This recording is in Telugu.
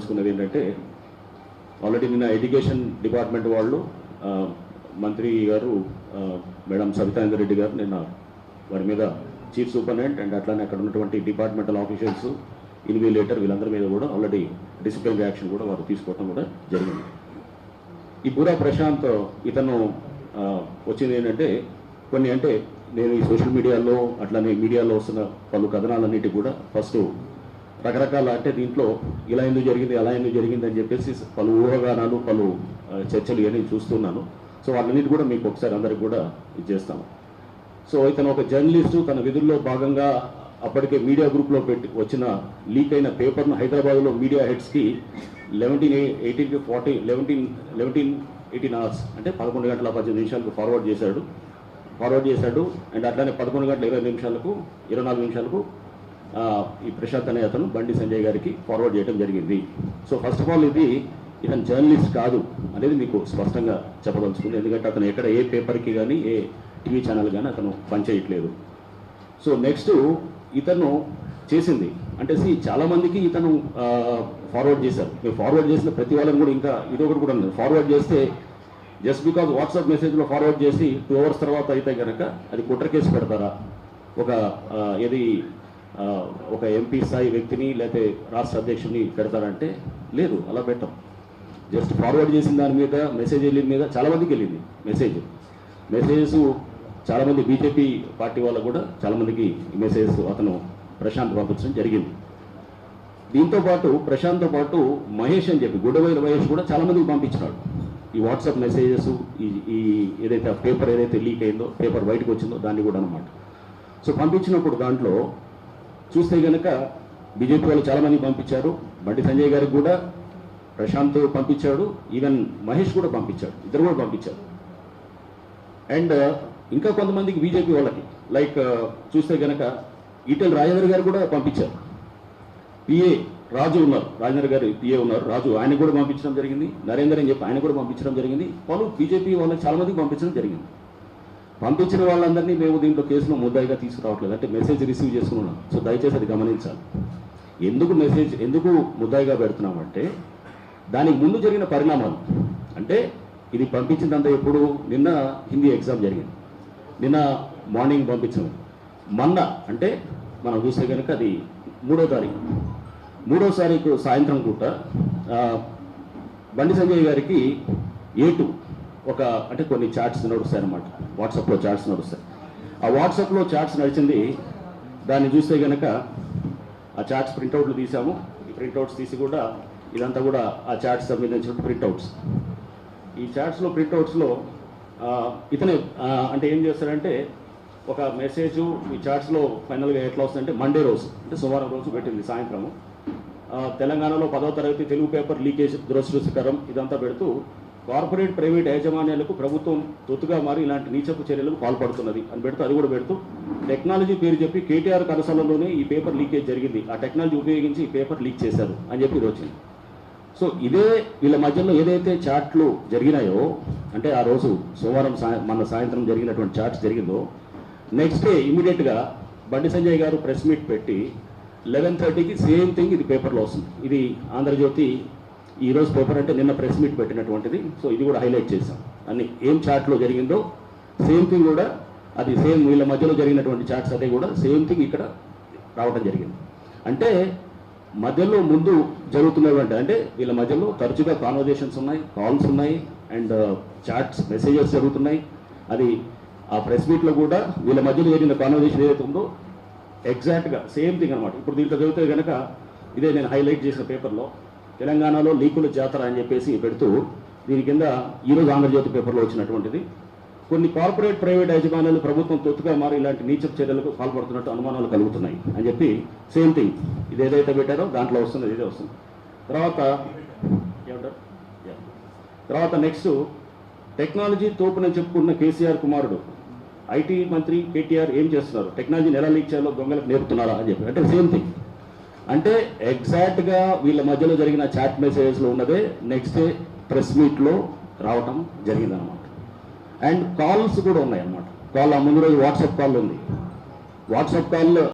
చెప్పదలుచుకున్నది ఏంటంటే ఆల్రెడీ నిన్న ఎడ్యుకేషన్ డిపార్ట్మెంట్ వాళ్ళు మంత్రి గారు మేడం సవితాందర్ రెడ్డి గారు నిన్న వారి మీద చీఫ్ సూపరింటెండెంట్ అండ్ అట్లానే అక్కడ ఉన్నటువంటి డిపార్ట్మెంటల్ ఆఫీషియల్స్ ఇన్విలేటర్ వీళ్ళందరి మీద కూడా ఆల్రెడీ డిసిప్లిన్ యాక్షన్ కూడా వారు తీసుకోవడం కూడా జరిగింది. ఈ బురా ప్రశాంత్ ఇతను వచ్చింది ఏంటంటే కొన్ని అంటే నేను ఈ సోషల్ మీడియాలో అట్లానే మీడియాలో వస్తున్న పలు కథనాలన్నిటి కూడా ఫస్ట్ రకరకాల అంటే దీంట్లో ఇలా ఎందుకు జరిగింది అలా ఎందుకు జరిగింది అని చెప్పేసి పలు ఊహగానాలు పలు చర్చలు ఇవన్నీ చూస్తున్నాను. సో వాళ్ళన్నిటి కూడా మీకు ఒకసారి అందరికి కూడా ఇచ్చేస్తాను. సో ఇతను ఒక జర్నలిస్టు తన విధుల్లో భాగంగా అప్పటికే మీడియా గ్రూప్లో పెట్టి వచ్చిన లీక్ అయిన పేపర్ను హైదరాబాద్లో మీడియా హెడ్స్కి లెవెంటీన్ ఎయిటీన్కి ఫార్టీ లెవెంటీన్ లెవెంటీన్ ఎయిటీన్ అవర్స్ అంటే పదకొండు గంటల పద్దెనిమిది నిమిషాలకు ఫార్వర్డ్ చేశాడు. ఫార్వర్డ్ చేశాడు. అండ్ అట్లానే పదకొండు గంటల ఇరవై నిమిషాలకు ఇరవై నాలుగు నిమిషాలకు ఈ ప్రశాంత్ అనే అతను బండి సంజయ్ గారికి ఫార్వర్డ్ చేయడం జరిగింది. సో ఫస్ట్ ఆఫ్ ఆల్ ఇది ఇతను జర్నలిస్ట్ కాదు అనేది మీకు స్పష్టంగా చెప్పదలుచుకుంది. ఎందుకంటే అతను ఎక్కడ ఏ పేపర్కి కానీ ఏ టీవీ ఛానల్ కానీ అతను పనిచేయట్లేదు సో నెక్స్ట్ ఇతను చేసింది. అంటే సి చాలామందికి ఇతను ఫార్వర్డ్ చేశారు. మీరు ఫార్వర్డ్ చేసిన ప్రతి వాళ్ళని కూడా ఇంకా ఇది ఒకటి కూడా ఉంది ఫార్వర్డ్ చేస్తే జస్ట్ బికాజ్ వాట్సాప్ మెసేజ్లో ఫార్వర్డ్ చేసి టూ అవర్స్ తర్వాత అయితే కనుక అది కుట్ర కేసు పెడతారా? ఒక ఏది ఒక ఎంపీ స్థాయి వ్యక్తిని లేకపోతే రాష్ట్ర అధ్యక్షుడిని పెడతారంటే లేదు అలా పెట్టం. జస్ట్ ఫార్వర్డ్ చేసిన దాని మీద మెసేజ్ వెళ్ళిన మీద చాలామందికి వెళ్ళింది మెసేజ్. మెసేజెస్ చాలామంది బీజేపీ పార్టీ వాళ్ళు కూడా చాలామందికి మెసేజెస్ మెసేజ్ అతను ప్రశాంత్ పంపించడం జరిగింది. దీంతో పాటు ప్రశాంత్తో పాటు మహేష్ అని చెప్పి గుడవైన మహేష్ కూడా చాలామందికి పంపించినాడు. ఈ వాట్సాప్ మెసేజెస్ ఈ ఈ ఏదైతే పేపర్ ఏదైతే లీక్ అయిందో పేపర్ బయటకు వచ్చిందో దాన్ని కూడా అనమాట సో పంపించినప్పుడు దాంట్లో చూస్తే కనుక బీజేపీ వాళ్ళు చాలామంది పంపించారు. బండి సంజయ్ గారికి కూడా ప్రశాంత్ పంపించాడు. ఈవెన్ మహేష్ కూడా పంపించాడు. ఇద్దరు కూడా పంపించారు. అండ్ ఇంకా కొంతమందికి బీజేపీ వాళ్ళకి లైక్ చూస్తే కనుక ఈటెల్ రాజేంద్ర గారు కూడా పంపించారు. పిఏ రాజు ఉన్నారు. రాజేంద్ర గారు పిఏ ఉన్నారు. రాజు ఆయన కూడా పంపించడం జరిగింది. నరేందర్ అని చెప్పి ఆయన కూడా పంపించడం జరిగింది. పలు బీజేపీ వాళ్ళకి చాలా మందికి పంపించడం జరిగింది. పంపించిన వాళ్ళందరినీ మేము దీంట్లో కేసులో ముద్దాయిగా తీసుకురావట్లేదు. అంటే మెసేజ్ రిసీవ్ చేసుకున్నాం. సో దయచేసి అది గమనించాలి. ఎందుకు మెసేజ్ ఎందుకు ముద్దాయిగా పెడుతున్నామంటే దానికి ముందు జరిగిన పరిణామాలు. అంటే ఇది పంపించినంత ఎప్పుడు? నిన్న హిందీ ఎగ్జామ్ జరిగింది. నిన్న మార్నింగ్ పంపించాము మొన్న అంటే మనం చూస్తే కనుక అది మూడో తారీఖు. మూడో తారీఖు సాయంత్రం పూట బండి సంజయ్ గారికి ఏటు ఒక అంటే కొన్ని చాట్స్ నడుస్తాయి అనమాట వాట్సాప్లో చాట్స్ నడుస్తాయి. ఆ వాట్సాప్లో చాట్స్ నడిచింది దాన్ని చూస్తే కనుక ఆ చాట్స్ ప్రింట్అవుట్లు తీసాము ఈ ప్రింట్అవుట్స్ తీసి కూడా ఇదంతా కూడా ఆ చాట్స్ సంబంధించిన ప్రింట్అవుట్స్. ఈ చాట్స్లో ప్రింట్అవుట్స్లో ఇతనే అంటే ఏం చేస్తారంటే ఒక మెసేజ్ ఈ చాట్స్లో ఫైనల్గా ఎట్లా వస్తుందంటే మండే రోజు అంటే సోమవారం రోజు పెట్టింది సాయంత్రము. తెలంగాణలో పదో తరగతి తెలుగు పేపర్ లీకేజ్ దురదృష్టకరం ఇదంతా పెడుతూ కార్పొరేట్ ప్రైవేట్ యాజమాన్యాలకు ప్రభుత్వం తొత్తుగా మారి ఇలాంటి నీచపు చర్యలకు పాల్పడుతున్నది. అని పెడుతూ అది కూడా పెడుతూ టెక్నాలజీ పేరు చెప్పి కేటీఆర్ కరసలలోనే ఈ పేపర్ లీకేజ్ జరిగింది. ఆ టెక్నాలజీ ఉపయోగించి ఈ పేపర్ లీక్ చేశారు అని చెప్పి ఇది వచ్చింది సో ఇదే వీళ్ళ మధ్యలో ఏదైతే చాట్లు జరిగినాయో అంటే ఆ రోజు సోమవారం మన సాయంత్రం జరిగినటువంటి చాట్స్ జరిగిందో నెక్స్ట్ డే ఇమీడియట్గా బండి సంజయ్ గారు ప్రెస్ మీట్ పెట్టి లెవెన్ థర్టీకి సేమ్ థింగ్ ఇది పేపర్లో వస్తుంది. ఇది ఆంధ్రజ్యోతి ఈ రోజు పేపర్ అంటే నిన్న ప్రెస్ మీట్ పెట్టినటువంటిది. సో ఇది కూడా హైలైట్ చేశాం. అన్ని ఏం చాట్లో జరిగిందో సేమ్ థింగ్ కూడా అది సేమ్ వీళ్ళ మధ్యలో జరిగినటువంటి చాట్స్ అదే కూడా సేమ్ థింగ్ ఇక్కడ రావడం జరిగింది. అంటే మధ్యలో ముందు జరుగుతున్నటువంటి అంటే వీళ్ళ మధ్యలో తరచుగా కాన్వర్జేషన్స్ ఉన్నాయి కాల్స్ ఉన్నాయి అండ్ చాట్స్ మెసేజెస్ జరుగుతున్నాయి. అది ఆ ప్రెస్ మీట్లో కూడా వీళ్ళ మధ్యలో జరిగిన కాన్వర్జేషన్ ఏదైతే ఉందో ఎగ్జాక్ట్గా సేమ్ థింగ్ అనమాట ఇప్పుడు దీంట్లో చదివితే కనుక ఇదే నేను హైలైట్ చేసిన పేపర్లో తెలంగాణలో లీకుల జాతర అని చెప్పేసి పెడుతూ దీని కింద ఈరోజు ఆంధ్రజ్యోతి పేపర్లో వచ్చినటువంటిది. కొన్ని కార్పొరేట్ ప్రైవేట్ యజమానులు ప్రభుత్వం తొత్తుగా మారి ఇలాంటి నీచ చర్యలకు పాల్పడుతున్నట్టు అనుమానాలు కలుగుతున్నాయి అని చెప్పి సేమ్ థింగ్. ఇది ఏదైతే పెట్టారో దాంట్లో వస్తుంది ఇదే వస్తుంది. తర్వాత ఏమంటారు? తర్వాత నెక్స్ట్ టెక్నాలజీ తోపునని చెప్పుకున్న కేసీఆర్ కుమారుడు ఐటీ మంత్రి కేటీఆర్ ఏం చేస్తున్నారు? టెక్నాలజీని ఎలా లీక్ చేయాలో దొంగలకు నేర్పుతున్నారా అని చెప్పి. అంటే సేమ్ థింగ్. అంటే ఎగ్జాక్ట్గా వీళ్ళ మధ్యలో జరిగిన చాట్ మెసేజెస్లో ఉన్నదే నెక్స్ట్ డే ప్రెస్ మీట్లో రావటం జరిగిందనమాట అండ్ కాల్స్ కూడా ఉన్నాయి అన్నమాట కాల్ ఆ ముందు రోజు వాట్సాప్ కాల్ ఉంది. వాట్సాప్ కాల్లో